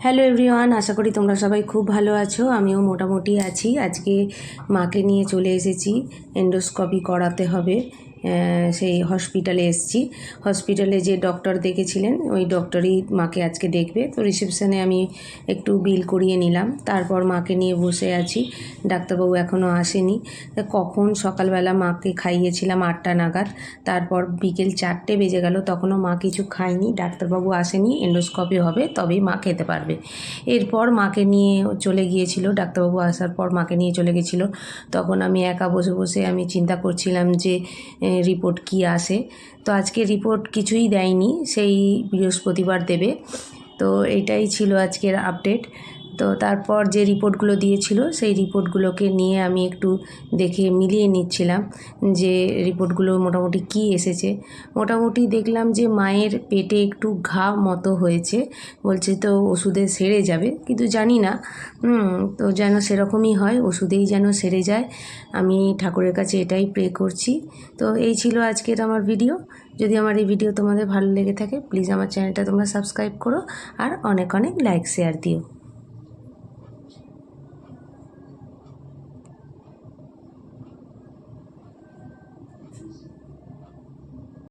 Hello everyone আশা করি তোমরা সবাই খুব ভালো আছো। আমিও মোটামুটি আছি। আজকে মাকে নিয়ে চলে এসেছি। এন্ডোস্কপি করাতে হবে। সেই হসপিটালে এসেছি। হসপিটালে যে ডক্টর দেখেছিলেন, ওই ডক্টরই মাকে আজকে দেখবে। তো রিসেপশানে আমি একটু বিল করিয়ে নিলাম। তারপর মাকে নিয়ে বসে আছি। ডাক্তারবাবু এখনও আসেনি। কখন সকালবেলা মাকে খাইয়েছিলাম আটটা নাগাদ। তারপর বিকেল চারটে বেজে গেল, তখনও মা কিছু খায়নি। ডাক্তারবাবু আসেনি এন্ডোস্কপি হবে, তবেই মা খেতে পারবে। এরপর মাকে নিয়ে চলে গিয়েছিল, ডাক্তারবাবু আসার পর মাকে নিয়ে চলে গেছিল। তখন আমি একা বসে বসে আমি চিন্তা করছিলাম যে রিপোর্ট কি আসে। তো আজকে রিপোর্ট কিছুই দেয়নি, সেই বৃহস্পতিবার দেবে। তো এটাই ছিল আজকের আপডেট তো তারপর যে রিপোর্টগুলো দিয়েছিল, সেই রিপোর্টগুলোকে নিয়ে আমি একটু দেখে মিলিয়ে নিচ্ছিলাম যে রিপোর্টগুলো মোটামুটি কি এসেছে। মোটামুটি দেখলাম যে মায়ের পেটে একটু ঘা মতো হয়েছে, বলছে তো ওষুধে সেরে যাবে, কিন্তু জানি না। তো যেন সেরকমই হয়, ওষুধেই যেন সেরে যায়। আমি ঠাকুরের কাছে এটাই প্রে করছি। তো এই ছিল আজকের আমার ভিডিও যদি আমার এই ভিডিও তোমাদের ভালো লেগে থাকে প্লিজ আমার চ্যানেলটা তোমরা সাবস্ক্রাইব করো আর অনেক অনেক লাইক শেয়ার দিও।